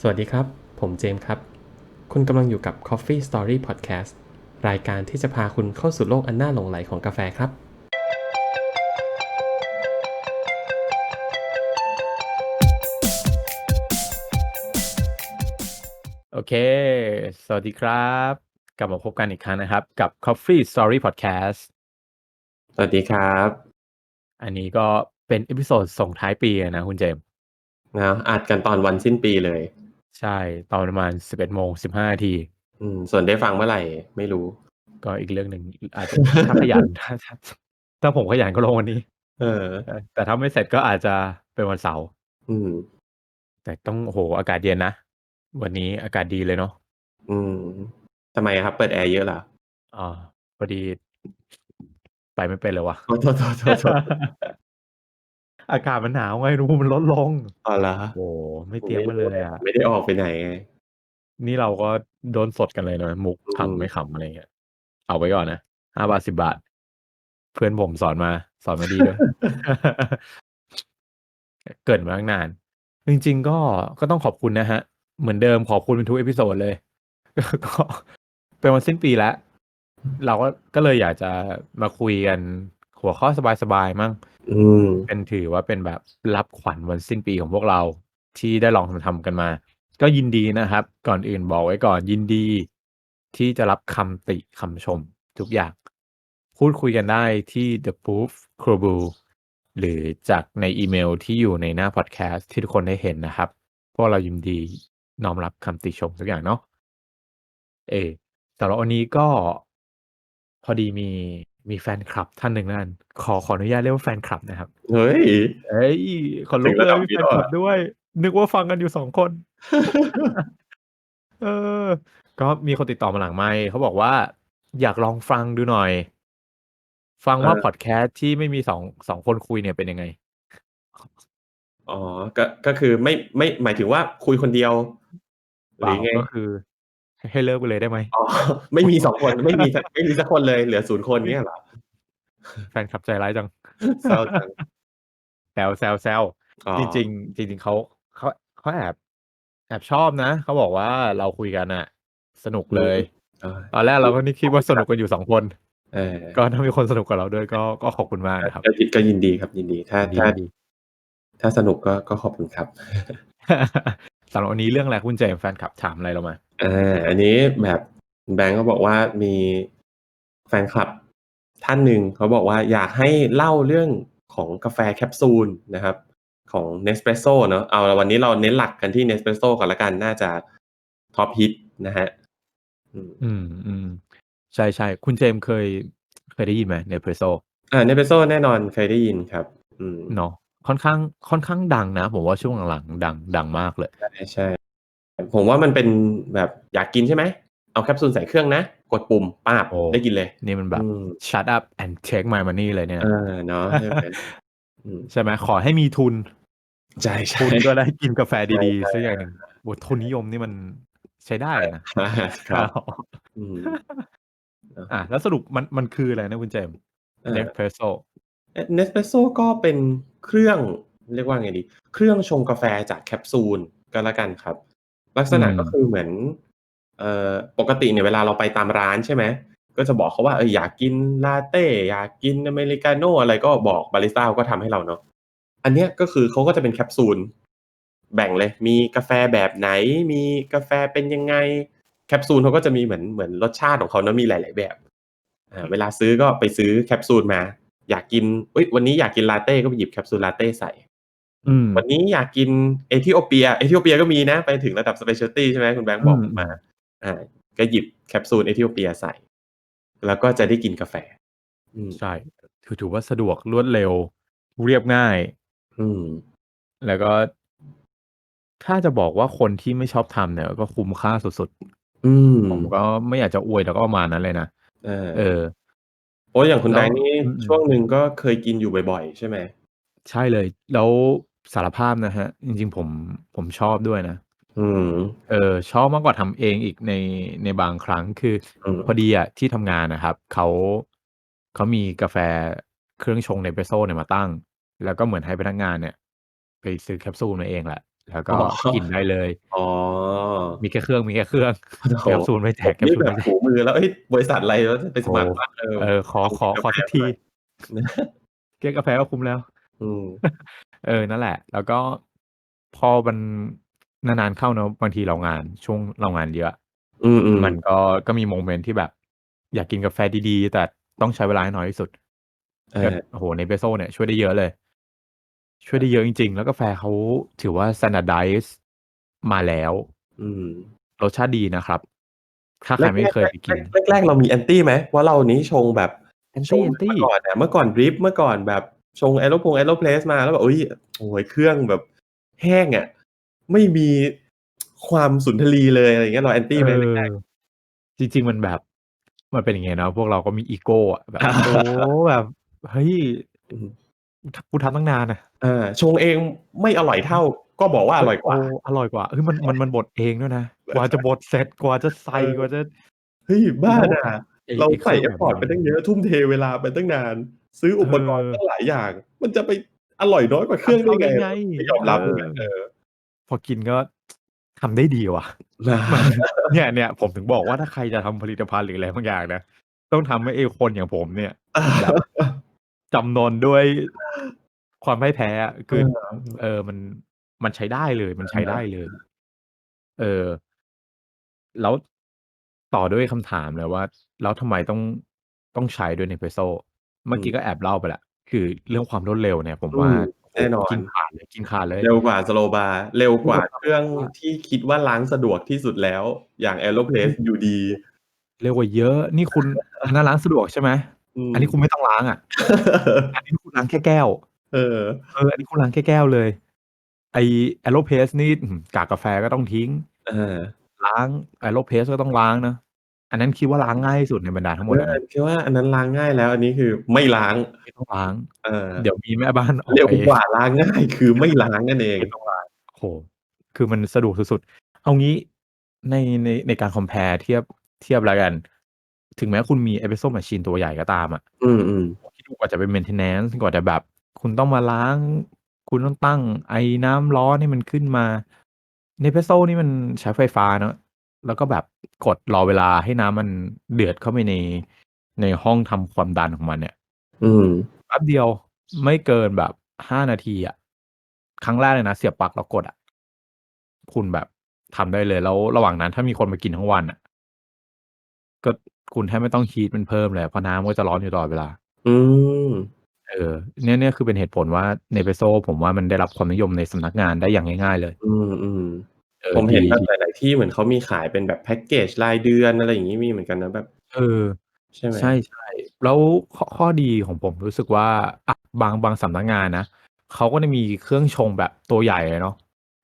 สวัสดีครับ ผมเจมส์ครับ คุณกำลังอยู่กับ Coffee Story Podcast รายการที่จะพาคุณเข้าสู่โลกอันน่าหลงไหลของกาแฟครับ โอเค สวัสดีครับ กลับมาพบกันอีกครั้งนะครับ กับ Coffee Story Podcast สวัสดีครับ อันนี้ก็เป็นเอพิโซดส่งท้ายปีอะนะคุณเจมส์นะอัดกันตอนวันสิ้นปีเลย ใช่ ตอนประมาณ 11โมง15นาที อืม ส่วนได้ฟังเมื่อไหร่ไม่รู้ ก็อีกเรื่องหนึ่งอาจจะถ้าขยันถ้าถ้าถ้าผมขยันก็ลงวันนี้ เออเออแต่ถ้าไม่เสร็จก็อาจจะเป็นวันเสาร์อืม แต่ต้องโอ้โหอากาศเย็นนะ วันนี้อากาศดีเลยเนาะอืมทำไมครับ เปิดแอร์เยอะเหรออ่าพอดี ไปไม่เป็นเลยวะโทษโทษโทษโทษโทษ อากาศมันหนาวไงรู้มันลดลง อ๋อเหรอโอ้ไม่เตรียมมาเลยอะ ไม่ได้ออกไปไหนไง นี่เราก็โดนสดกันเลยนะมุกอืมขำไม่ขำอะไรเงี้ย เอาไว้ก่อนนะห้าบาทสิบาท เพื่อนผมสอนมา สอนมาดีด้วย เกิดมาตั้งนาน จริง ๆ ก็ก็ต้องขอบคุณนะฮะ เหมือนเดิมขอบคุณเป็นทุกเอพิโซดเลยก็เป็นวันสิ้นปีแล้ว เราก็ก็เลยอยากจะมาคุยกันหัวข้อสบายๆมั่ง อืมเป็นถือว่าเป็นแบบรับขวัญวันสิ้นปีของพวกเราที่ได้ลองทำกันมา ก็ยินดีนะครับ ก่อนอื่นบอกไว้ก่อนยินดี ที่จะรับคำติคำชม ทุกอย่าง พูดคุยกันได้ที่ The Proof c r u b หรือจากในอีเมลที่อยู่ในหน้าพอดแคสต์ที่ทุกคนได้เห็นนะครับ พวกเรายินดีน้อมรับคำติชมทุกอย่างเนาะเออสำหรับวันนี้ก็พอดีมี มีแฟนคลับท่านหนึ่งนั่นขอ ขออนุญาตเรียกว่าแฟนคลับนะครับ เฮ้ย เอ้ยขนลุกถึงเลระดัยบมีนี้แฟนแล้วคเหรอลับด้วย นึกว่าฟังกันอยู่สองคน เออ ก็มีคนติดต่อมาหลังไมค์ เขาบอกว่า อยากลองฟังดูหน่อย ฟังว่าเออพอดแคสต์ที่ไม่มีสองสองคนคุยเนี่ยเป็นยังไง อ๋อ ก็ ก็คือไม่ ไม่ หมายถึงว่าคุยคนเดียว หเปรืล่าอไง ก็คือ ให้เลิกไปเลยได้ไหมอ๋อไม่มีสองคนไม่มีสักไม่มีสักคนเลยเหลือศูนย์คนไม่เงี้ยเหรอแฟนคลับใจร้ายจังเศร้าจังแซวแซวแซวอ๋อจริงๆจริงๆเขาเขาเขาแอบแอบชอบนะเขาบอกว่าเราคุยกันอะสนุกเลยเออตอนแรกเราก็นี่คิดว่าสนุกกันอยู่สองคนเออก็ถ้ามีคนสนุกกับเราด้วยก็ก็ขอบคุณมากนะครับก็ยินก็ยินดีครับยินดีถ้าดีถ้าดีถ้าสนุกก็ก็ขอบคุณครับ สำหรับวันนี้เรื่องอะไรคุณเจมส์แฟนคลับถามอะไรเรามาอาอันนี้แบบแบงก์เขาบอกว่ามีแฟนคลับท่านหนึ่งเขาบอกว่าอยากให้เล่าเรื่องของกาแฟแคปซูลนะครับของ Nespresso เนาะเอาละวันนี้เราเน้นหลักกันที่ Nespresso ก่อนละกันน่าจะท็อปฮิตนะฮะอืมอืมอืมใช่ใช่คุณเจมส์เคยเคยได้ยินไหมเนเพรสโซอ่า Nespresso แน่นอนเคยได้ยินครับ อืมเนาะ ค่อนข้าง ค่อนข้างดังนะ ผมว่าช่วงหลัง ๆ ดัง ดังมากเลย ใช่ ใช่ ผมว่ามันเป็นแบบอยากกินใช่ไหม เอาแคปซูลใส่เครื่องนะ กดปุ่มป้าบ โอ้ ได้กินเลย นี่มันแบบ อืม shut up and take my money เลยเนี่ย เออเนาะใช่ไหมอืมใช่ไหมขอให้มีทุน ใช่ใช่ ทุนก็ได้กินกาแฟดีใช่ๆใช่สักอย่างหนึ่งโอ้ทุนนิยมนี่มันใช้ได้เลยนะ ครับอืมอะแล้วสรุปมันมันคืออะไรนะคุณเจมส์เนเพรสโซ เนสเปรสโซ่ก็เป็นเครื่องเรียกว่าไงดี เครื่องชงกาแฟจากแคปซูลก็แล้วกันครับ ลักษณะอืมก็คือเหมือนเอ่อปกติเนี่ยเวลาเราไปตามร้านใช่ไหมก็จะบอกเขาว่าเอออยากกินลาเต้อยากกินอเมริกาโน่อะไรก็บอกบาริสต้าเขาก็ทำให้เราเนาะอันเนี้ยก็คือเขาก็จะเป็นแคปซูลแบ่งเลย มีกาแฟแบบไหน มีกาแฟเป็นยังไงแคปซูลเขาก็จะมีเหมือนเหมือนรสชาติของเขาเนอะมีหลาย ๆ แบบอ่าเวลาซื้อก็ไปซื้อแคปซูลมา อยากกินเอ้ยวันนี้อยากกินลาเต้ก็ไปหยิบแคปซูลลาเต้ใส่อืมวันนี้อยากกินเอธิโอเปีย เอธิโอเปียก็มีนะ ไปถึงระดับสเปเชียลตี้ใช่ไหมคุณแบงค์บอกอืมมา อ่า ก็หยิบแคปซูลเอธิโอเปียใส่ แล้วก็จะได้กินกาแฟอืมใช่ถือถือว่าสะดวกรวดเร็ว เรียบง่าย อืม แล้วก็ ถ้าจะบอกว่าคนที่ไม่ชอบทำเนี่ย ก็คุ้มค่าสุดอืมๆผมก็ไม่อยากจะอวยแต่ก็ประมาณนั้นเลยนะเออเออ โอ้อย่างคุณแล้แบวงค์นี่อืม ช่วงหนึ่งก็เคยกินอยู่บ่อย ๆ ใช่ไหม ใช่เลย แล้วสารภาพนะฮะจริง ๆ ผม ผมชอบด้วยนะ อืม เออชอบมากกว่าทำเองอีกใน ในบางครั้ง คืออืมพอดีอะที่ทำงานนะครับ เขา เขามีกาแฟเครื่องชงเนเปโซเนี่ยมาตั้ง แล้วก็เหมือนให้พนักงานเนี่ยไปซื้อแคปซูลมาเองแหละ แล้วอ๋ก็อกินได้เลย อ๋อ มีแค่เครื่อง มีแค่เครื่อง โอ้โฮแคปซูลไม่แจผกมแคปนี่ซูลแบบไม่แจถูก มือแล้วเฮ้ยบริษัทอะไรวะไปสโอ้มัครบ้างเออ เออ ขอขอขอสักทีนะแค่กาแฟก็คุ้มแล้ว อืม เออ นั่นแหละ แล้วก็พอมันนานๆเข้าเนาะบางทีเรางาน ช่วงเรางานเยอะ อืมมันๆก็ก็มีโมเมนต์ที่แบบ อยากกินกาแฟดีๆ แต่ต้องใช้เวลาให้น้อยที่สุดเอก็อโอ้โฮ Nespresso เนี่ยช่วยได้เยอะเลย ช่วยได้เยอะจริง ๆ แล้วกาแฟเขาถือว่า standardize มาแล้ว อืม รสชาติดีนะครับ ถ้าใคแรรกไม่เคยไปๆกินๆแรก ๆ เรามี Anti ไหม?ว่าเรานี้ชงแบบ ช Anti ง Anti เมื่อก่อนอะเมื่อก่อนดริปเมื่อก่อนแบบชง Aeropress Aeropress มา แล้วแบบ อุ๊ย โอ้โฮ เครื่องแบบแห้งอะ ไม่มี ความสุนทรีเลย อะไรอย่างเงี้ย เรา Anti เอไหมอแรกๆ?จริง ๆ มันแบบ มันเป็นอย่างงี้เนาะ พวกเราก็มีอีโกอะ แบบ โอ้โฮ แบบ เฮ้ย อือฮึ ท กูทำตั้งนานอะ อาชงเองไม่อร่อยเท่า ก็บอกว่าอร่อยกโอ้ว่า อร่อยกว่าเฮ้ยมันมันมันบดเองด้วยนะ กว่าจะบดเสร็จกว่าจะใส่เออกว่าจะเฮ้ยบ้าแล้วน่ะไอ้เราไอ้เคใส่รื่องแบบ effort นั้นไปตั้งเยอะทุ่มเทเวลาไปตั้งนาน ซื้ออุปกรณ์เออตั้งหลายอย่าง มันจะไปอร่อยน้อยกว่าเครื่องทำได้เท่าไงได้ไงไม่ยอมรับเออย่างอเงี้ยเออพอกินก็ทำได้ดีว่ะนะมันเนี่ยๆผมถึงบอกว่าถ้าใครจะทำผลิตภัณฑ์หรืออะไรบางอย่างนะต้องทำให้ไอ้คนอย่างผมเนี่ยแบบจำนนด้วย ความพ่ายแพ้อะเคือออเออ มัน มันใช้ได้เลย มันใช้ได้เลย เออ แล้ว ต่อด้วยคำถามเลยว่า แล้วทำไมต้อง ต้องใช้ด้วย Nespresso เมื่อกี้ก็แอบเล่าไปแล้ว คือเรื่องความรวดเร็วเนี่ยผมอืว่า ม โอ้แน่โฮนอกิน นขาดเลย กินขาดเลย เร็วกว่า Slow Bar เร็วกว่าเครื่องว่าที่คิดว่าล้างสะดวกที่สุดแล้ว อย่าง อื Aeropress ม อยู่ดี เร็วกว่าเยอะ นี่คุณ อันนั้นล้างสะดวกใช่ไหม?อืมอันนี้คุณไม่ต้องล้างอะ อันนี้คุณล้างแค่แก้ว เออเอออันนี้คุณล้างแค่แก้วเลย ไอ้ Aeropress นี่อื้อฮือกากกาแฟก็ต้องทิ้ง เออ ล้าง Aeropress ก็ต้องล้างเนาะอันนั้นคิดว่าล้างง่ายที่สุดในบรรดาทั้งหมเอดออะนะคิดว่าอันนั้นล้างง่ายแล้ว อันนี้คือไม่ล้างไม่ต้องล้าง เออ เดี๋ยวมีแม่บ้านออกเร็วไปกว่าล้างง่าย คือไม่ล้างนั่นเองไม่ต้องล้างโอ้โฮคือมันสะดวกสุดๆเอางี้ในในในการ compare เทียบเทียบแล้วกัน ถึงแม้คุณมี Espresso Machine ตัวใหญ่ก็ตามอะอืมๆคิดดูกว่าจะเป็น maintenance กว่าจะแบบ คุณต้องมาล้าง คุณต้องตั้งไอน้ำร้อนให้มันขึ้นมา Nespresso นี่มันใช้ไฟฟ้าเนาะ แล้วก็แบบกดรอเวลาให้น้ำมันเดือดเข้าไปใน ในห้องทำความดันของมันเนี่ย อืม แป๊บเดียวไม่เกินแบบ5นาทีอะครั้งแรกเลยนะเสียบปลั๊กแล้วกดอะคุณแบบทำได้เลยแล้วระหว่างนั้นถ้ามีคนมากินทั้งวันอะก็คุณแทบไม่ต้อง heat มันเพิ่มเลยเพราะน้ำก็จะร้อนอยู่ตลอดเวลา อืม เออ เนี่ย เนี่ยคือเป็นเหตุผลว่า Nespresso ผมว่ามันได้รับความนิยมในสำนักงานได้อย่างง่าย ๆ เลย อืม เออๆผมเห็นดีแบบดี หลาย ๆ ที่เหมือนเขามีขายเป็นแบบแพ็กเกจรายเดือน อะไรอย่างงี้ มีเหมือนกันนะแบบ เออ ใช่ไหม?ใช่ ๆ แล้วข้อ ข้อดีของผมรู้สึกว่า อะ บาง บางสำนักงานนะ เขาก็จะมีเครื่องชงแบบตัวใหญ่เลยเนาะ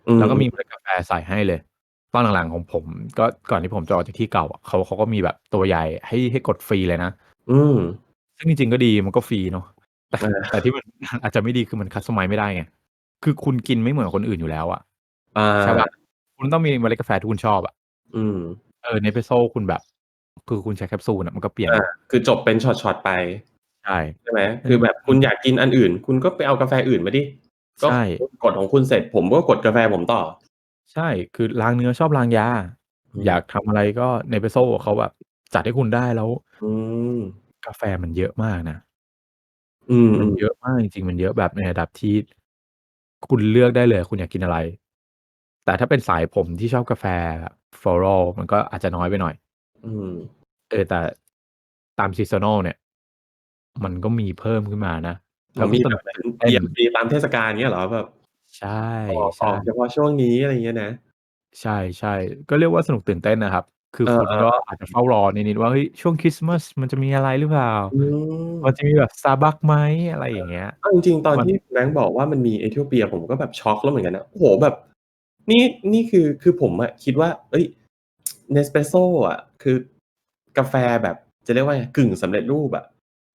อืแล้วก็มีมเมล็ดกาแฟใส่ให้เลย ตอนหลัง ๆ ของผม ก็ก่อนที่ผมจะออกจากที่เก่าอะ เขา เขาก็มีแบบตัวใหญ่ให้ ให้กดฟรีเลยนะ อืม ซึ่งจริง ๆ ก็ดี มันก็ฟรีเนาะ แต่เออแต่ที่มันอาจจะไม่ดีคือมัน customize ไม่ได้ไงคือคุณกินไม่เหมือนคนอื่นอยู่แล้วอะอาใช่เปล่า?คุณต้องมีเมล็ดกาแฟที่คุณชอบอะอืมเออ Nespresso คุณแบบ คือคุณใช้แคปซูลอะมันก็เปลี่ยนอาคือจบเป็นช็อตๆไปใช่ใช่ไหม?อืมคือแบบคุณอยากกินอันอื่น คุณก็ไปเอากาแฟอื่นมาดิก็ใช่คุณกดของคุณเสร็จผมก็กดกาแฟผมต่อ ใช่คือล้างเนื้อชอบล้างยาอืมอยากทำอะไรก็ Nespresso เขาแบบจัดให้คุณได้แล้วอืมกาแฟมันเยอะมากนะ อืม มันๆเยอะมากจริง ๆ มันเยอะแบบในระดับที่ คุณเลือกได้เลยคุณอยากกินอะไร แต่ถ้าเป็นสายผมที่ชอบกาแฟแบบ floral มันก็อาจจะน้อยไปหน่อย อืม เออ แต่ ตาม seasonal เนี่ย มันก็มีเพิ่มขึ้นมานะอ๋แล้อ วก็มีสแบนุบกเหมือนตื่นเต้น DMC ตามเทศกาลเงี้ยเหรอ?แบบ ใช่ ออกใชออกเฉ่พาะช่วงนี้ อะไรอย่างเงี้ยนะ ใช่ ๆ ก็เรียกว่าสนุกตื่นเต้นนะครับ คือเออคุณก็ๆอาจจะเฝ้ารอนิด ๆ ว่า เฮ้ย ช่วงคริสต์มาสมันจะมีอะไรหรือเปล่า?อืมมันจะมีแบบ Starbucks ไหม?อะไรอเออย่างเงี้ย เอาจริง ๆ ตอนมันที่แบงค์บอกว่า มันมี Ethiopia ผมก็แบบช็อกแล้วเหมือนกันนะ โอ้โฮ แบบ นี่ นี่คือ คือผมอะคิดว่า เฮ้ย Nespresso อะ คือกาแฟแบบ จะเรียกว่าไง กึ่งสำเร็จรูปอะ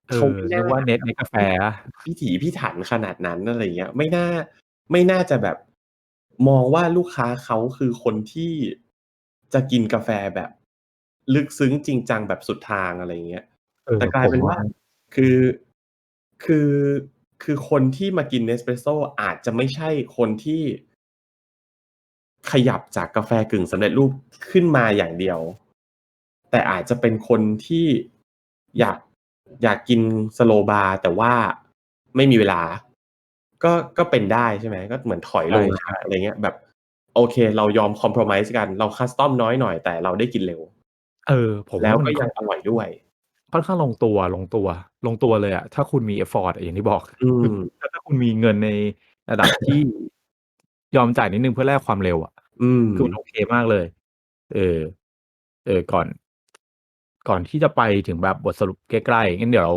เออเขาไม่เรีน่ายกว่า เน็ตเน็ตกาแฟเปล่า?พิถีพิถันขนาดนั้น อะไรอย่างเงี้ย ไม่น่า ไม่น่าจะแบบ มองว่าลูกค้าเขาคือคนที่ จะกินกาแฟแบบลึกซึ้งจริงจังแบบสุดทางอะไรอย่างเงี้ยเออแต่กลายเป็นผมว่าว่าคือคือคือคนที่มากิน Nespresso อาจจะไม่ใช่คนที่ขยับจากกาแฟกึ่งสำเร็จรูปขึ้นมาอย่างเดียว แต่อาจจะเป็นคนที่อยากอยากกินสโลบาร์แต่ว่าไม่มีเวลา ก็ก็เป็นได้ใช่ไหมก็เหมือนถอยลงใช่อะไรเงี้ย แบบ โอเค เรายอมคอม p r o m i s e กัน เราคัสตอมน้อยหน่อยแต่เราได้กินเร็ว เออ ผมแล้วว่ามัก็นยังอร่อยด้วย ค่อนข้างลงตัวลงตัว ลงตัวเลยอะถ้าคุณมี effort อะอย่างที่บอกอืมถ้าถ้าคุณมีเงินในระดับที่ยอมจ่ายนิดนึงเพื่อแลกความเร็วอะอืมคือมันโอเคมากเลย เออ เออก่อน ก่อนที่จะไปถึงแบบบทสรุปใกล้ๆงั้นเดี๋ยวเรา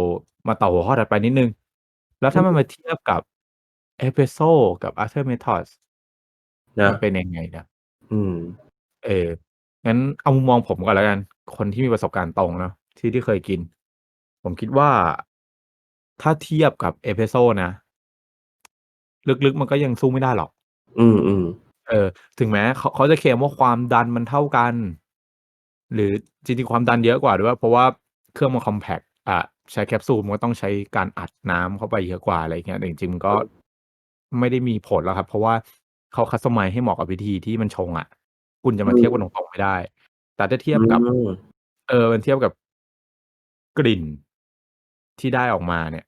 มาต่อหัวข้อถัดไปนิดนึง แล้วถ้ามันมาเทียบกับเอสเ e รสโซกับ Arthur Methods นะมันเป็นยังไงนะ อืม เออ งั้นเอามุมมองผมก่อนแล้วกัน คนที่มีประสบการณ์ตรงเนาะที่ที่เคยกิน ผมคิดว่า ถ้าเทียบกับเอสเ e รสโซนะ ลึก ๆ มันก็ยังสู้ไม่ได้หรอก อืมอืมเออ ถึงแม้เขาเขาจะเคลมว่าความดันมันเท่ากัน หรือจริงๆความดันเยอะกว่าด้วยเพราะว่าเครื่องมันคอมแพคอะใช้แคปซูลมันก็ต้องใช้การอัดน้ำเข้าไปเยอะกว่าอะไรเงี้ยแต่จริงๆมันก็ไม่ได้มีผลแล้วครับ เพราะว่า เขาคัสตอมไมซ์ให้เหมาะกับวิธีที่มันชงอะคุณจะมาเทียบกันตรง ๆ ไม่ได้ แต่ถ้าเทียบกับอืมเออมันเทียบกับ กลิ่น ที่ได้ออกมาเนี่ย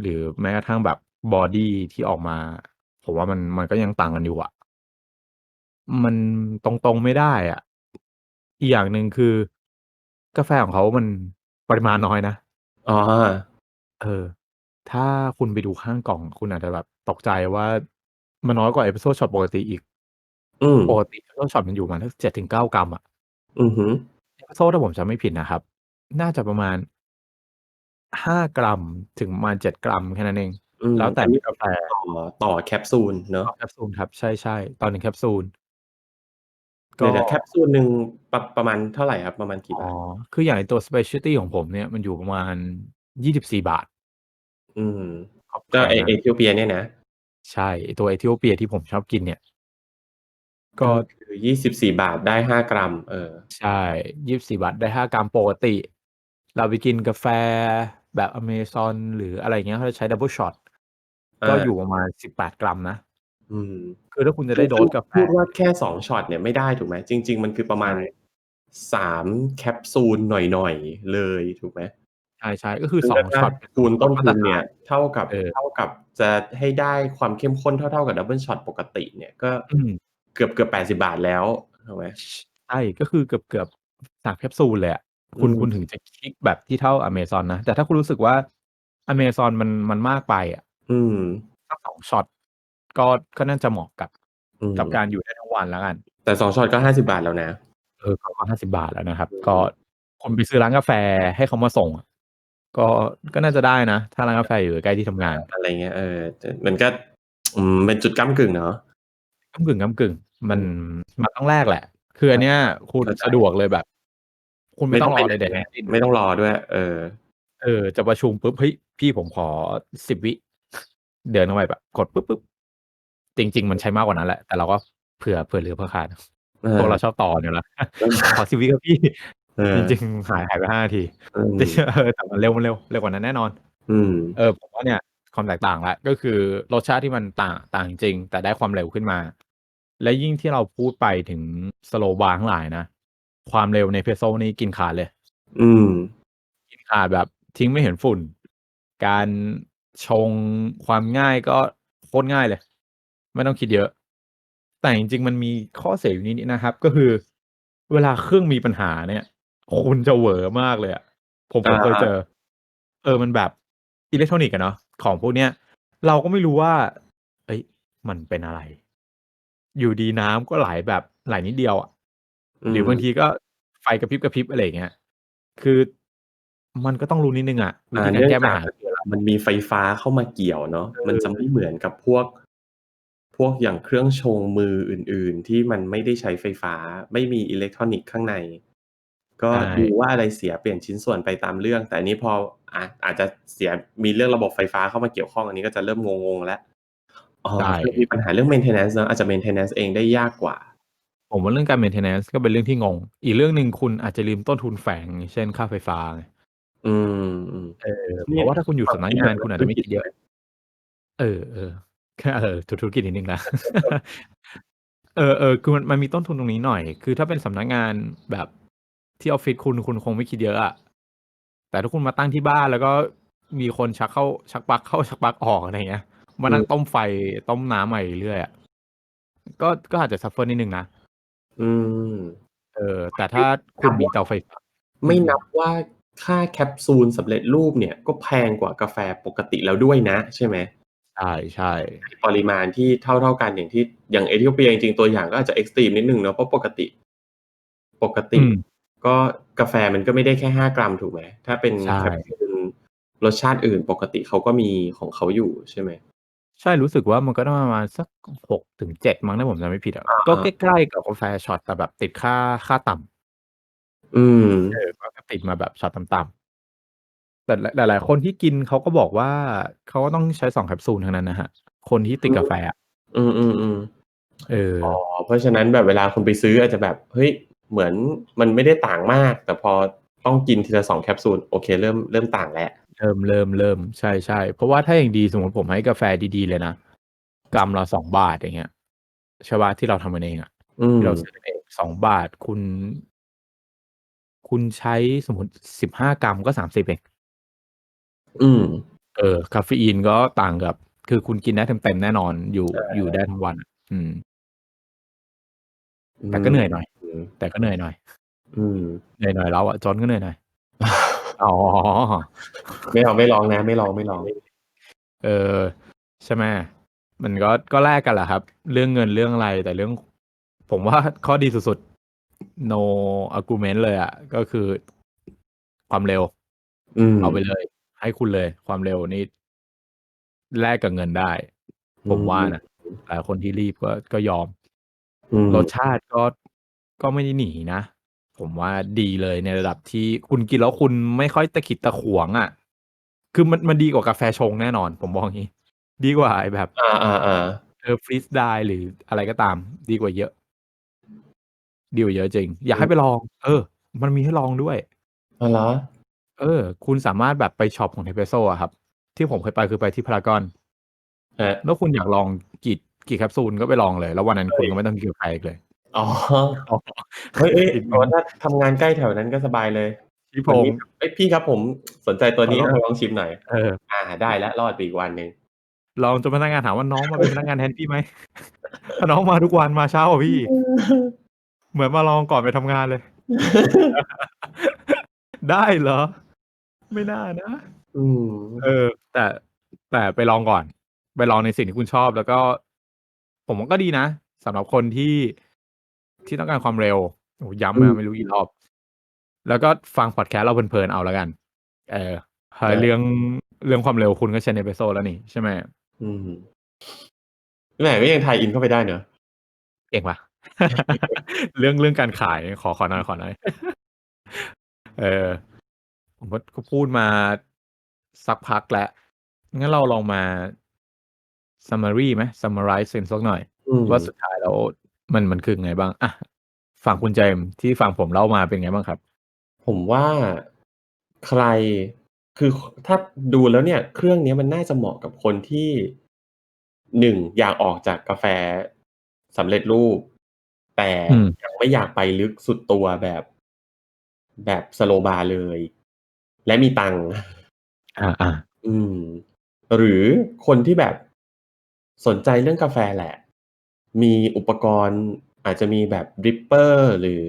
หรือแม้กระทั่งแบบบอดี้ที่ออกมา ผมว่ามัน มันก็ยังต่างกันอยู่อะ มันตรง ๆ ไม่ได้อะ อีกอย่างหนึ่ง คือกาแฟของเขามันปริมาณน้อยนะ อ๋อ เออ ถ้าคุณไปดูข้างกล่อง คุณอาจจะแบบตกใจว่า มันน้อยกว่าเอสเ e รสโซช็อตปกติอีก อืม ปกติเอสเ e รสโซช็อตมันอยู่ประมาณเจ็ดถึงเก้ากรัมอะอือฮึเอสเ e รสโซถ้าผมจำไม่ผิดนะครับ น่าจะประมาณห้ากรัมถึงประมาณเจ็ดกรัมแค่นั้นเอง อืมแล้วแต่อันนี้กาแฟต่อต่อแคปซูลเนาะต่อแคปซูลครับ ใช่ๆต่อหนึ่งแคปซูล ก็ เดี๋ยวๆแคปซูลหนึ่งประประมาณเท่าไหร่ครับ ประมาณกี่อ๋อ บาท คืออย่างไอ้ตัว Specialty ของผมเนี่ย มันอยู่ประมาณยี่สิบสี่บาทอืมครับก็แพไองเอนะธิโอเปียเนี่ยนะ ใช่ ไอ้ตัวเอธิโอเปียที่ผมชอบกินเนี่ย ก็ ก็คือยี่สิบสี่บาทได้ห้ากรัม เออ ใช่ยี่สิบสี่บาท ได้ห้ากรัม ปกติ เราไปกินกาแฟแบบอเมซอน หรืออะไรเงี้ย เขาจะใช้ดับเบิลช็อตอาก็อยู่ประมาณสิบแปดกรัมนะ อืม คือถ้าคุณจะคืได้อโดพูสด กาแฟ พูดว่าแค่สองช็อตเนี่ยไม่ได้ถูกไหม จริง ๆ มันคือประมาณใช่สามแคปซูลหน่อย ๆ เลยถูกไหม ใช่ ๆ ก็คือคือสองถ้าช็อตเป็นคูณต้นมาทุตรนฐาเนี่ยนเท่ากับเออเท่ากับจะให้ได้ความเข้มข้นเท่า ๆ กับดับเบิลช็อตปกติ เนี่ยก็อืมเกือบๆแปดสิบาทแล้วถูกไหมใช่ก็คือเกือบๆสามแคปซูลเลยอะคุณอืมคุณถึงจะคลิกแบบที่เท่าอเมซอนนะ แต่ถ้าคุณรู้สึกว่าอเมซอนมันมันมากไปอะอืมสักสองช็อตก็ก็น่าจะเหมาะกับอืมกับการอยู่ได้ทั้งวันแล้วกัน แต่สองช็อตก็ห้าสิบาทแล้วนะ เออเขาก็ห้าสิบาทแล้วนะครับอืมก็คุณไปซื้อร้านกาแฟให้เขามาส่งอะ ก็ ก็น่าจะได้นะ ถ้าร้านกาแฟอยู่ใกล้ที่ทำงาน อะไรเงี้ย เออ มันก็ อืม เป็นจุดก้ากึ่งเนาะ ก้ำกึ่ง ก้ำกึ่ง มัน มันต้องแลกแหละ คืออันเนี้ยคุณเข้าใจ สะดวกเลยแบบ คุณไม่ต้องรอไปใดไหนๆทั้งสิ้น ไม่ต้องรอด้วย เออ เออ จะประชุมปุ๊บ เฮ้ย พี่ผมขอสิบวิ เดินเข้าไปแบบ กดปุ๊บปุ๊บ จริง ๆ มันใช้มากกว่านั้นแหละ แต่เราก็เผื่อ เผื่อเหลือเผื่อขาด เออพวกเราชอบต่อเนี่ยแหละเออขอสิบวิครับพี่เออ จริงๆหายหายไปห้านาทีอืมแต่เออแต่มันเร็วมันเร็วเร็วกว่านั้นแน่นอน อืมเออผมว่าเนี่ยความแตกต่างละก็คือรสชาติที่มันต่างต่างจริง แต่ได้ความเร็วขึ้นมา และยิ่งที่เราพูดไปถึงสโลบาร์ทั้งหลายนะ ความเร็วในเพโซนี่กินขาดเลย อืม กินขาดแบบทิ้งไม่เห็นฝุ่น การชงความง่ายก็โคตรง่ายเลย ไม่ต้องคิดเยอะ แต่จริงๆมันมีข้อเสียอยู่นิดๆนะครับ ก็คือ เวลาเครื่องมีปัญหาเนี่ย คุณจะเหวอมากเลยอะผมผมเคยอ่าเจอ เออมันแบบอิเล็กทรอนิกส์อะเนาะของพวกเนี้ย เราก็ไม่รู้ว่า เอ้ย มันเป็นอะไร อยู่ดีน้ำก็ไหลแบบไหลนิดเดียวอะหรือบางทีก็ไฟกระพริบกระพริบอะไรอย่างเงี้ยคือมันก็ต้องรู้นิดนึงอะวิอ่าธีการเนื่องแก้ปัญจากหาคืออะไรมันมีไฟฟ้าเข้ามาเกี่ยวเนาะเออมันจะไม่เหมือนกับพวก พวกอย่างเครื่องชงมืออื่น ๆ ที่มันไม่ได้ใช้ไฟฟ้า ไม่มีอิเล็กทรอนิกส์ข้างใน ก็ใช่ดูว่าอะไรเสียเปลี่ยนชิ้นส่วนไปตามเรื่อง แต่อันนี้พออะอาจจะเสียมีเรื่องระบบไฟฟ้าเข้ามาเกี่ยวข้องอันนี้ก็จะเริ่มงงๆแล้วอ๋อใช่คือมีปัญหาเรื่อง maintenance เนาะอาจจะ maintenance เองได้ยากกว่า ผมว่าเรื่องการ maintenance ก็เป็นเรื่องที่งง อีกเรื่องหนึ่งคุณอาจจะลืมต้นทุนแฝงอย่างเช่นค่าไฟฟ้าไงอืมอืมเออเพราะว่าถ้าคุณอยู่สำนักงานคุณอาจจะไม่คิดเยอะเออเออแค่เออธุรกิจนิดนึงนะเออๆคือมันมันมีต้นทุนตรงนี้หน่อย คือถ้าเป็นสำนักงานแบบ ที่ออฟฟิศคุณคุณคงไม่คิดเยอะอะแต่ถ้าคุณมาตั้งที่บ้านแล้วก็มีคนชักเข้าชักปลั๊กเข้าชักปลั๊กออกอะไรอย่างเงี้ยมานั่งอืมต้มไฟต้มน้ำใหม่เรื่อยๆอะก็ก็อาจจะ suffer นิดหนึ่งนะอืม เออ แต่ถ้าคุณมีเตาไฟฟ้าอืไม่มนับว่าค่าแคปซูลสำเร็จรูปเนี่ยก็แพงกว่ากาแฟปกติแล้วด้วยนะ ใช่ไหม?ใช่ๆปริมาณที่เท่าๆกันอย่างที่อย่างเอธิโอเปียจริงๆตัวอย่างก็อาจจะเอ็กซ์ตรีมนิดหนึ่งเนาะเพราะปกติ ปกติอืม ก็กาแฟมันก็ไม่ได้แค่5กรัมถูกไหม?ถ้าเป็นใช่ แคปซูลรสชาติอื่นปกติเขาก็มีของเขาอยู่ใช่ไหม?ใช่รู้สึกว่ามันก็ต้องประมาณสัก6-7มั้งถ้าผมจำไม่ผิดอะอาก็ใๆกล้ๆกับกาแฟช็อตแต่แบบติดค่าค่าต่ำอืมเออก็ติดมาแบบช็อตต่ำๆแต่หลายๆคนที่กินเขาก็บอกว่าเขาก็ต้องใช้2แคปซูลทั้งนั้นนะครับคนที่ติดกาแฟอะอืมๆเอๆอ๋ออเพราะฉะนั้นแบบเวลาคุณไปซื้ออาจจะแบบ เฮ้ย เหมือนมันไม่ได้ต่างมาก แต่พอต้องกินทีละ2แคปซูลโอเค เริ่มเริ่มต่างแล้วเริ่มเริ่มเริ่มใช่ๆเพราะว่าถ้าอย่างดีสมมุติผมให้กาแฟดีๆเลยนะกรัมละ2บาทอย่างเงี้ยใช่เปล่าที่เราทำกันเองอะอืมที่เราซื้อกันเอง2บาทคุณ คุณใช้สมมุติ15กรัมก็30เองอืม เออกาเฟอีนก็ต่างกับ คือคุณกินได้เต็มๆแน่นอนอยู่ใช่อยู่ได้ทั้งวัน อืมอืแต่ก็เหนื่อยหน่อยม แต่ก็เหนื่อยหน่อย อืมเหนื่อยหน่อยเราอะจนก็เหนื่อยหน่อยอ๋อไม่เอาไม่ลองนะ ไม่ลองไม่ลอง เออใช่ไหมมันก็ก็แลกกันแหละครับ เรื่องเงินเรื่องอะไรแต่เรื่อง ผมว่าข้อดีสุดๆ no argument เลยอะก็คือความเร็วอืมเอาไปเลย ให้คุณเลย ความเร็วนี่แลกกับเงินได้อืผมว่านะมหลายคนที่รีบก็ก็ยอมอืมรสชาติก็ ก็ไม่ได้หนีนะ ผมว่าดีเลยในระดับที่คุณกินแล้วคุณไม่ค่อยตะขิดตะขวงอะ คือมัน มันดีกว่ากาแฟชงแน่นอน ผมมองงี้ ดีกว่าไอ้แบบ อา ๆ ๆ เออ freeze dry หรืออะไรก็ตาม ดีกว่าเยอะ ดีกว่าเยอะจริง อยากอใหื้ม ไปลอง เออ มันมีให้ลองด้วย อ๋อ เหรอ?เออ คุณสามารถแบบไปช็อปของ Nespresso อะครับ ที่ผมเคยไป คือไปที่พารากอนครับ แล้วคุณอยากลองกี่ กี่แคปซูลก็ไปลองเลย แล้ววันนั้นเฮคุ้ณย ก็ไม่ต้องกินกาแฟอีกเลย อ๋อ อ๋อ เฮ้ยอีกๆมอ๋อัน ถ้าทำงานใกล้แถวนั้นก็สบายเลยพี่พวันนี้งษ์เฮ้ย พี่ครับผมสนใจตัวนี้ขอลองขอลองชิมหน่อย เออ อา ได้แล้ว รอดไปอีกวันหนึ่ง ลองจนพนักงานถามว่า"น้องมาเป็นพนักงานแทนพี่ไหม?"ถ้าน้องมาทุกวัน มาเช้ากว่าพี่อีก เหมือนมาลองก่อนไปทำงานเลย ได้เหรอ?ไม่น่านะ อืเอม อ แต่ แต่ไปลองก่อน ไปลองในสิ่งที่คุณชอบ แล้วก็ ผมว่าก็ดีนะ สำหรับคนที่ ที่ต้องการความเร็วโอ้โฮย้อืำมามไม่รู้กี่รอบ แล้วก็ฟังพอดแคสต์เราเพลินๆเอาแล้วกัน เออถ้าได้เรื่องเรื่องความเร็วคุณก็ใช้ Nespresso แล้วนี่ใช่ไหม?อืมแหมก็ยัง tie in เข้าไปได้เนาะเก่งว่ะเรื่องเรื่องการขายขอขอหน่อยขอหน่อยเออผมก็ก็พูดมาสักพักแล้วงั้นเราลองมา summary ไหม summarize กันสักหน่อยอืว่ามสุดท้ายแล้ว มัน มันคือไงบ้าง อะ ฝั่งคุณเจมส์ที่ฝั่งผมเล่ามาเป็นไงบ้างครับ?ผมว่าใคร คือ ค ถ้าดูแล้วเนี่ย เครื่องเนี้ยมันน่าจะเหมาะกับคนที่ 1 อยากออกจากกาแฟสำเร็จรูป แต่อืม ยังไม่อยากไปลึกสุดตัวแบบ แบบสโลว์บาร์เลย และมีตังค์ อา ๆ อืม หรือคนที่แบบ สนใจเรื่องกาแฟแหละ มีอุปกรณ์อาจจะมีแบบ Dripper หรือ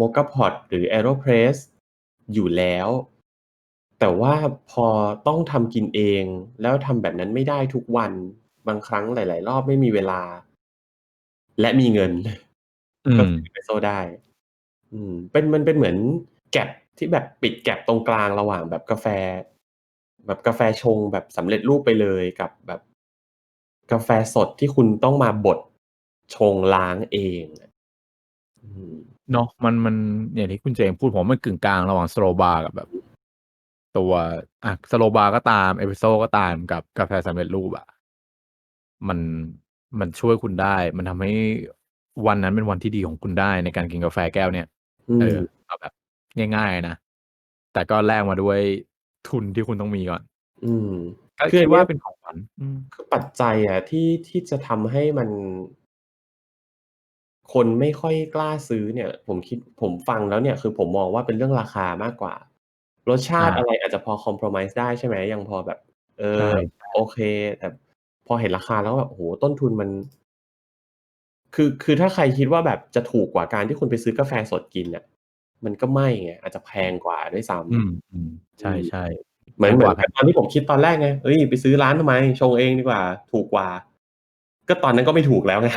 Moka Pot หรือ AeroPress อยู่แล้ว แต่ว่าพอต้องทำกินเอง แล้วทำแบบนั้นไม่ได้ทุกวัน บางครั้งหลาย ๆ รอบไม่มีเวลา และมีเงินอืก็ซื้อม Nespresso ได้ อืม เป็นมันเป็นเหมือน gap ที่แบบปิด gap ตรงกลางระหว่างแบบกาแฟ แบบกาแฟชงแบบสำเร็จรูปไปเลยกับแบบกาแฟสดที่คุณต้องมาบด ชงล้างเองอะอืมเนาะมันมันอย่างที่คุณเจมส์พูดผมว่ามันกึ่งกลางระหว่างสโลว์บาร์กับแบบ ตัวอะสโลว์บาร์ก็ตาม Espresso ก็ตามกับกาแฟสำเร็จรูปอะมันมันช่วยคุณได้ มันทำให้วันนั้นเป็นวันที่ดีของคุณได้ในการกินกาแฟแก้วเนี้ยอืเออมเอาแบบ ง่ายๆนะ แต่ก็แลกมาด้วยทุนที่คุณต้องมีก่อน อืมก็คคืออิัดวนเน่ีา้ยเป็นของขวัญอืมคือปัจจัยอะที่ที่จะทำให้มัน คนไม่ค่อยกล้าซื้อเนี่ย ผมคิดผมฟังแล้วเนี่ย คือผมมองว่าเป็นเรื่องราคามากกว่า รสชาติอาอะไรอาจจะพอ compromise ได้ใช่ไหมยังพอแบบ เอใชอ่โอๆเค แต่พอเห็นราคาแล้วแบบโอ้โฮต้นทุนมัน คือคือถ้าใครคิดว่าแบบจะถูกกว่าการที่คุณไปซื้อกาแฟสดกินน่ะมันก็ไม่ไงอาจจะแพงกว่าด้วยซ้อืมๆำใอืมช่ๆเหมือนแพงเหมืกอว่านแพกับงตอนที่ผมคิดตอนแรกไงเฮ้ยไปซื้อร้านทำไมชงเองดีกว่า ถูกกว่า ก็ตอนนั้นก็ไม่ถูกแล้วไง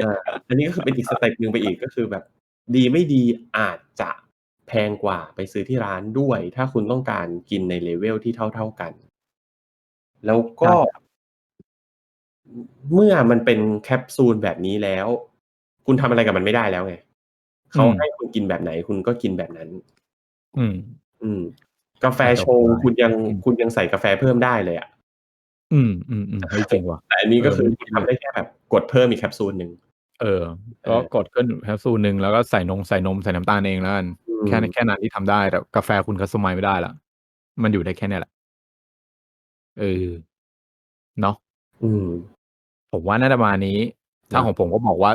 เอออันนี้ก็คือเป็นอีกสเต็ปหนึ่งไปอีกก็คือแบบดีไม่ดีอาจจะแพงกว่าไปซื้อที่ร้านด้วย ถ้าคุณต้องการกินใน level ที่เท่า ๆกัน แล้วกใช่็ครับอเมื่อมันเป็นแคปซูลแบบนี้แล้ว คุณทำอะไรกับมันไม่ได้แล้วไงอเขาืให้มคุณกินแบบไหนคุณก็กินแบบนั้น อืม อืม กาแฟอาจจะชโหดงร้ายคุณยังอืมคุณยังใส่กาแฟเพิ่มได้เลยอะ อืมๆๆเฮ้ยจริงว่ะแต่อันนี้เอก็อคืไมอ่ได้คุคิณดทำเลได้ยแค่แบบกดเพิ่มอีกแคปซูลหนึ่งเออเออ ก็กดขึ้นแคปซูลหนึ่งแล้วก็ใส่นงใส่นมใส่น้ำตาลเองแล้วกันอืแค่นั้นมแค่นั้นที่ทำได้แต่กาแฟคุณ customize ไม่ได้แล้วมันอยู่ได้แค่เนี้ยแหละ เออ เนาะอืม ผมว่าน่าจะประมาณนี้ ถ้าเนาะของผมก็บอกว่า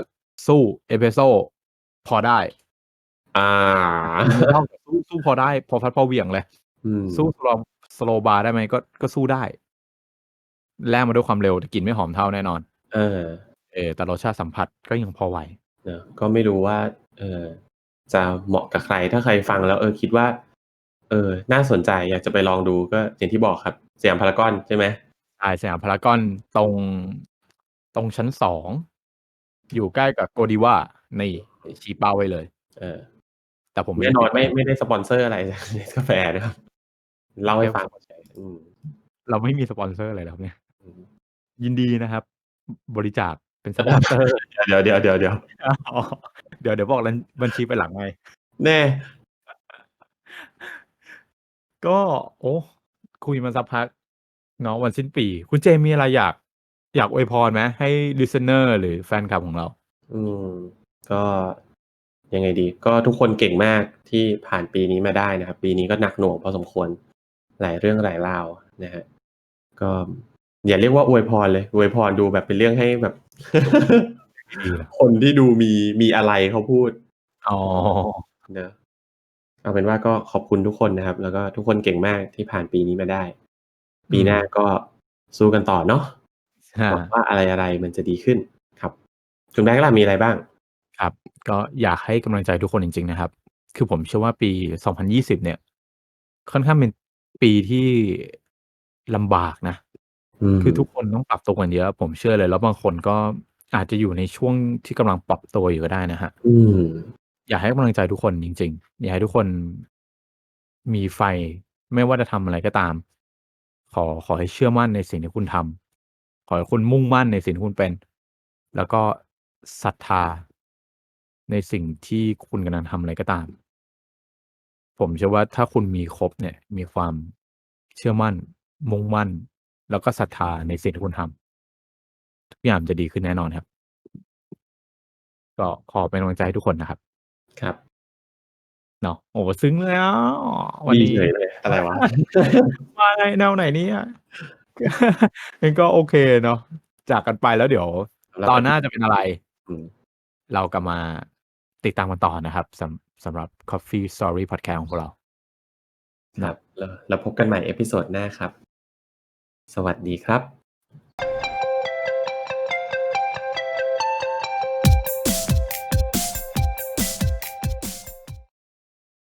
สู้เอสเพรสโซพอได้อาดีไม่เท่าแต่สู้สู้พอได้ พอฟัดพอเหวี่ยงเลยอืสู้มสลองสโลว์บาร์ได้ไหมก็ก็สู้ได้ แลกมาด้วยความเร็วแต่กลิ่นไม่หอมเท่าแน่นอน เออ เออแต่รสชาติสัมผัสก็ยังพอไหวเนาะก็ไม่รู้ว่า เอ่อจะเหมาะกับใครถ้าใครฟังแล้ว เออคิดว่า เออ น่าสนใจอยากจะไปลองดูก็อย่างที่บอกครับสยามพารากอนใช่ไหม?ใช่สยามพารากอนตรงตรงชั้น2อยู่ใกล้กับ Godiva นี่ชี้เป้าไว้เลย เออ แต่ผมไม่แน่ได้ติดนอนไม่ตามไม่ได้สปอนเซอร์อะไรเนสกาแฟนะครับเล่าให้ฟังเฉยๆอืมเราไม่มีสปอนเซอร์อะไรแล้วเนี่ยอืม ยินดีนะครับ บริจาคเป็นสปอนเซอร์ เดี๋ยวๆๆๆอ๋อเดี๋ยวเดี๋ยวบอกรันบัญชีไปหลังไมค์แน่ ก็ โอ้คุยมาสักพักเนาะวันสิ้นปี คุณเจมีอะไรอยาก อยากอวยพรไหม?ให้ listener หรือแฟนคลับของเรา อืม ก็ยังไงดี ก็ทุกคนเก่งมากที่ผ่านปีนี้มาได้นะครับ ปีนี้ก็หนักหน่วงพอสมควร หลายเรื่องหลายราวนะครับก็ อย่าเรียกว่าอวยพรเลยอวยพรดูแบบเป็นเรื่องให้แบบดีๆเหรอ?คนที่ดูมีมีอะไรเขาพูดอ๋อเนาะเอาเป็นว่าก็ขอบคุณทุกคนนะครับ แล้วก็ทุกคนเก่งมากที่ผ่านปีนี้มาได้อืปีหน้ามก็สู้กันต่อเนาะค่หวังะว่าอะไรๆมันจะดีขึ้นครับคุณแบ็กล่ะมีอะไรบ้าง?ครับ ก็อยากให้กำลังใจทุกคนจริง ๆ นะครับ คือผมเชื่อว่าปี 2020 เนี่ย ค่อนข้างเป็นปีที่ลำบากนะ อืคือทุกมคนต้องปรับตัวกันเยอะ ผมเชื่อเลย แล้วบางคนก็อาจจะอยู่ในช่วงที่กำลังปรับตัวอยู่ก็ได้นะครับ อืม อยากให้กำลังใจทุกคนจริง ๆ อยากให้ทุกคน มีไฟ ไม่ว่าจะทำอะไรก็ตาม ขอ ขอให้เชื่อมั่นในสิ่งที่คุณทำ ขอให้คุณมุ่งมั่นในสิ่งที่คุณเป็น แล้วก็ศรัทธา ในสิ่งที่คุณกำลังทำอะไรก็ตาม ผมเชื่อว่า ถ้าคุณมีครบเนี่ย มีความเชื่อมั่น มุ่งมั่น แล้วก็ศรัทธาในสิ่งที่คุณทำทุกอย่างมันจะดีขึ้นแน่นอนครับ ก็ขอเป็นกำลังใจให้ทุกคนนะครับ ครับเนาะโอ้โฮซึ้งเลยอะวัดนีนี้เฉยเลยอะไรวะ?มาไงแนวไหนเนี่ย?งั้นก็โอเคเนาะจากกันไปแล้วเดี๋ยวแล้วตอนอาหน้าจะเป็นอะไร อืมเรากลับมาติดตามกันต่อนะครับสำสำหรับ Coffee Story Podcast ของพวกเรา ครับแล้วแล้วพบกันใหม่เอพิโซดหน้าครับ สวัสดีครับ